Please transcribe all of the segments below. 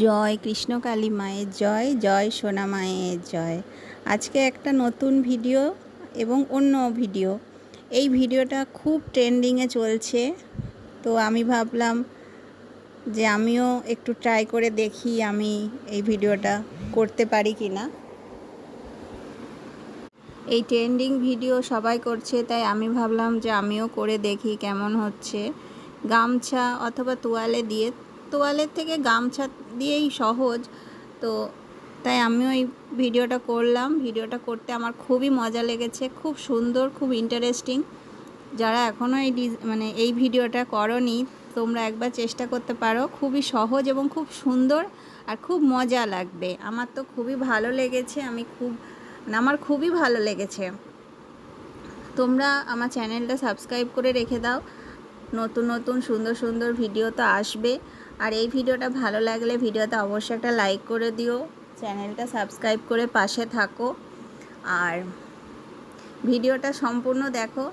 জয় কৃষ্ণকালী মায়ের জয় জয় সোনা মায়ের জয়। আজকে একটা নতুন ভিডিও এবং অন্য ভিডিও। এই ভিডিওটা খুব ট্রেন্ডিংয়ে চলছে। তো আমি ভাবলাম যে আমিও একটু ট্রাই করে দেখি আমি এই ভিডিওটা করতে পারি কি না এই ট্রেন্ডিং ভিডিও সবাই করছে, তাই আমি ভাবলাম যে আমিও করে দেখি কেমন হচ্ছে। গামছা অথবা তোয়ালে দিয়ে তোয়ালের থেকে গামছা দিয়েই সহজ। তো তাই আমিও এই ভিডিওটা করলাম। ভিডিওটা করতে আমার খুবই মজা লেগেছে, খুব সুন্দর, খুব ইন্টারেস্টিং যারা এখনও এই মানে এই ভিডিওটা করনি, তোমরা একবার চেষ্টা করতে পারো। খুবই সহজ এবং খুব সুন্দর আর খুব মজা লাগবে। আমার তো খুবই ভালো লেগেছে, আমি খুব মানে আমার খুবই ভালো লেগেছে। তোমরা আমার চ্যানেলটা সাবস্ক্রাইব করে রেখে দাও। নতুন নতুন, সুন্দর সুন্দর ভিডিও তো আসবে। আর এই ভিডিওটা ভালো লাগলে ভিডিওতে অবশ্যই একটা লাইক করে দিও, চ্যানেলটা সাবস্ক্রাইব করে পাশে থাকো। আর ভিডিওটা সম্পূর্ণ দেখো।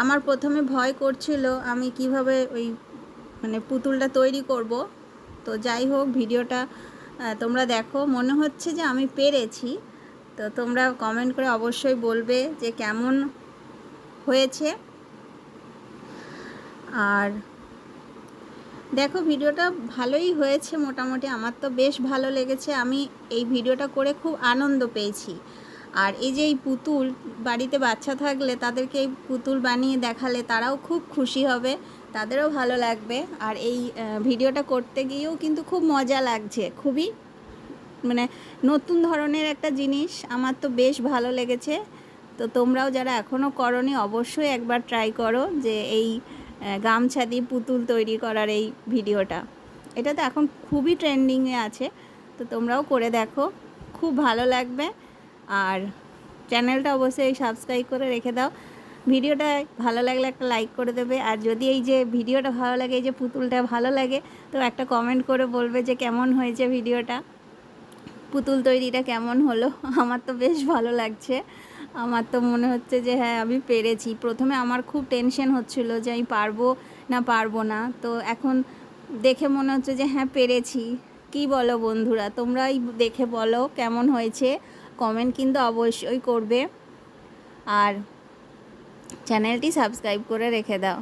আমার প্রথমে ভয় করছিল আমি কীভাবে ওই মানে পুতুলটা তৈরি করব। তো যাই হোক, ভিডিওটা তোমরা দেখো। মনে হচ্ছে যে আমি পেরেছি। তো তোমরা কমেন্ট করে অবশ্যই বলবে যে কেমন হয়েছে। আর দেখো, ভিডিওটা ভালোই হয়েছে মোটামুটি। আমার তো বেশ ভালো লেগেছে। আমি এই ভিডিওটা করে খুব আনন্দ পেয়েছি। আর এই যে এই পুতুল, বাড়িতে বাচ্চা থাকলে তাদেরকে এই পুতুল বানিয়ে দেখালে তারাও খুব খুশি হবে, তাদেরও ভালো লাগবে। আর এই ভিডিওটা করতে গিয়েও কিন্তু খুব মজা লাগছে। খুবই মানে নতুন ধরনের একটা জিনিস। আমার তো বেশ ভালো লেগেছে। তো তোমরাও যারা এখনও করনি, অবশ্যই একবার ট্রাই করো যে এই গামছা দিয়ে পুতুল তৈরি করার এই ভিডিওটা। এটা তো এখন খুবই ট্রেন্ডিংয়ে আছে, তো তোমরাও করে দেখো, খুব ভালো লাগবে। আর চ্যানেলটা অবশ্যই সাবস্ক্রাইব করে রেখে দাও। ভিডিওটা ভালো লাগলে একটা লাইক করে দেবে, আর যদি এই যে ভিডিওটা ভালো লাগে, এই যে পুতুলটা ভালো লাগে, তো একটা কমেন্ট করে বলবে যে কেমন হয়েছে ভিডিওটা? পুতুল তৈরিটা কেমন হলো? আমার তো বেশ ভালো লাগছে। আমার তো মনে হচ্ছে যে হ্যাঁ আমি পেরেছি। প্রথমে আমার খুব টেনশন হচ্ছিল যে আমি পারব না পারব না। তো এখন দেখে মনে হচ্ছে যে হ্যাঁ পেরেছি। কি বলো বন্ধুরা, তোমরাই দেখে বলো কেমন হয়েছে। কমেন্ট কিন্তু অবশ্যই করবে। আর চ্যানেলটি সাবস্ক্রাইব করে রেখে দাও।